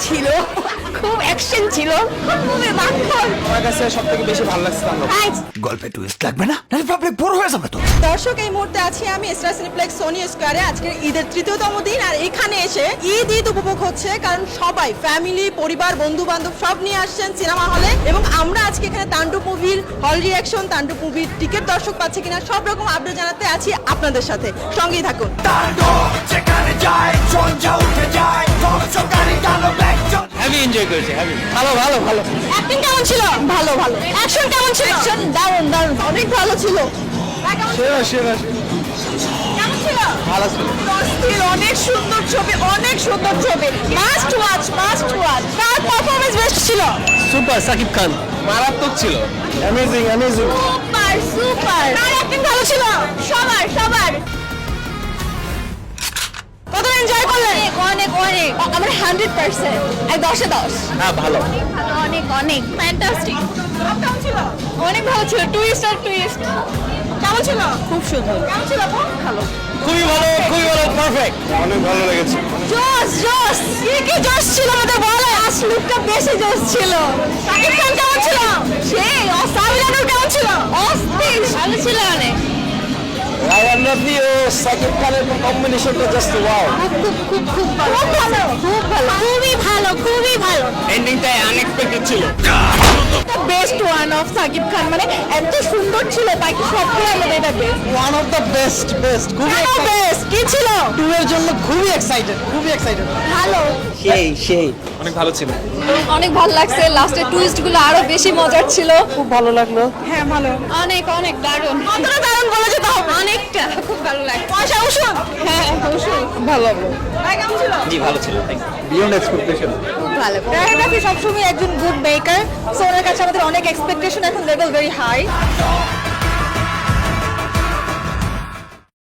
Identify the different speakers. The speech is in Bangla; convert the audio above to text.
Speaker 1: ছিল খুব অ্যাকশন ছিল খুবই মাখন
Speaker 2: আমার কাছে সব থেকে বেশি ভালো লাগছে তাণ্ডব
Speaker 3: গল্পে টুইস্ট লাগবে না? নাহলে পাবলিক বোর হয়ে যাবে তো।
Speaker 4: দর্শক এই মুহূর্তে আছি আমি এসরা সিনেপ্লেক্স সোনি স্কোয়ারে আজকের ঈদের তৃতীয়তম দিন আর এখানে এসে ঈদ ঈদ উপভোগ হচ্ছে কারণ সবাই ফ্যামিলি পরিবার বন্ধু বান্ধব সব নিয়ে আসছেন সিনেমা হলে এবং আমরা আজকে এখানে তাণ্ডব মুভির হল রিয়াকশন তাণ্ডব মুভির টিকিট দর্শক পাচ্ছে কিনা সব রকম আপডেট জানাতে আছি আপনাদের সাথে। সঙ্গেই থাকুন।
Speaker 3: যেখানে
Speaker 2: এনজয় করেছি হেভি ভালো ভালো ভালো।
Speaker 4: অ্যাক্টিং কেমন ছিল? ভালো ভালো। অ্যাকশন কেমন ছিল? অ্যাকশন দারুণ দারুণ। অনেক ভালো ছিল।
Speaker 2: সেরা সেরা।
Speaker 4: কেমন ছিল?
Speaker 2: ভালো ছিল।
Speaker 4: অস্থির অনেক সুন্দর ছবি অনেক সুন্দর ছবি। Must watch must watch best ছিল?
Speaker 2: সুপার সাকিব খান। মারাত্মক ছিল। অ্যামেজিং অ্যামেজিং
Speaker 4: সুপার সুপার কার অ্যাক্টিং ভালো ছিল? সবার সবার। অনেক অনেক। আমার হান্ড্রেড পার্সেন্ট এক দশে দশ।
Speaker 2: হ্যাঁ ভালো।
Speaker 4: অনেক অনেক ফ্যান্টাস্টিক ছিল? অনেক ভালো ছিল। টুইস্ট আর টুইস্ট কেমন ছিল? খুব সুন্দর। কেমন ছিল ভালো।
Speaker 2: খুবই ভালো খুবই ভালো পারফেক্ট অনেক ভালো লেগেছে।
Speaker 4: জোস জোস কি কি জোস ছিল আমাদের বলে? আজ লুকটা বেশি জোস ছিল। সাকিব খান কেমন ছিল? সেই
Speaker 2: রাফি ও সাকিব খানের কম্বিনেশনটা জাস্ট ওয়াও
Speaker 4: খুব খুব খুব ভালো খুব ভালো খুব ভালো খুবই ভালো খুবই ভালো
Speaker 2: এন্ডিংটা আনএক্সপেক্টেড ছিল
Speaker 4: best one of Shakib Khan মানে এত সুন্দর ছিল বাকি সবগুলো আমাদের এটা best
Speaker 2: one of the best best খুবই
Speaker 4: বেস্ট কি ছিল?
Speaker 2: টু এর জন্য খুবই এক্সাইটেড খুবই এক্সাইটেড
Speaker 4: ভালো।
Speaker 2: সেই সেই। অনেক ভালো ছিল।
Speaker 1: অনেক ভালো লাগছে লাস্টের টুইস্টগুলো আরও বেশি মজার ছিল।
Speaker 2: খুব ভালো লাগল।
Speaker 4: হ্যাঁ ভালো।
Speaker 1: অনেক অনেক দারুণ।
Speaker 4: কতটা দারুণ বলে যেতে হবে
Speaker 1: অনেকটা
Speaker 2: ভালো লাগল
Speaker 4: ভাই কেমন ছিল?
Speaker 2: জি ভালো ছিল বিয়ন্ড এক্সপেকটেশন
Speaker 1: ভালো।
Speaker 4: রায়হান রাফি সবসময় একজন গুড মেকার সো ওনার কাছে আমাদের অনেক এক্সপেকটেশন এখন লেভেল ভেরি হাই